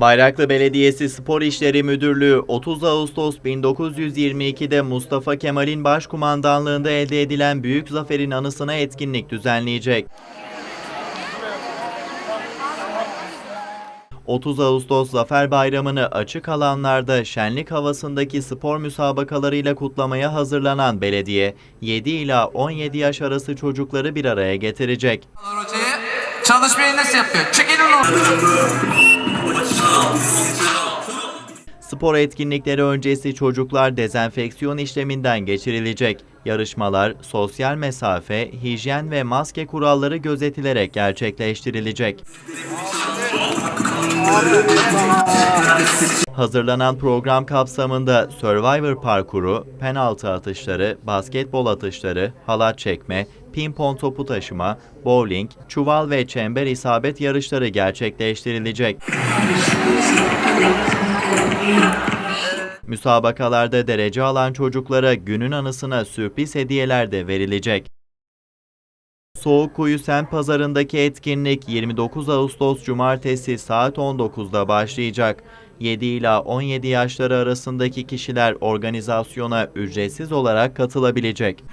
Bayraklı Belediyesi Spor İşleri Müdürlüğü 30 Ağustos 1922'de Mustafa Kemal'in başkumandanlığında elde edilen büyük zaferin anısına etkinlik düzenleyecek. 30 Ağustos Zafer Bayramı'nı açık alanlarda şenlik havasındaki spor müsabakalarıyla kutlamaya hazırlanan belediye, 7 ila 17 yaş arası çocukları bir araya getirecek. Çalışmayı nasıl yapıyor? Çekilin onu. Spor etkinlikleri öncesi çocuklar dezenfeksiyon işleminden geçirilecek. Yarışmalar sosyal mesafe, hijyen ve maske kuralları gözetilerek gerçekleştirilecek. Hazırlanan program kapsamında Survivor parkuru, penaltı atışları, basketbol atışları, halat çekme, pimpon topu taşıma, bowling, çuval ve çember isabet yarışları gerçekleştirilecek. Müsabakalarda derece alan çocuklara günün anısına sürpriz hediyeler de verilecek. Soğukkuyu Semt Pazarı'ndaki etkinlik 29 Ağustos Cumartesi saat 19'da başlayacak. 7 ila 17 yaşları arasındaki kişiler organizasyona ücretsiz olarak katılabilecek.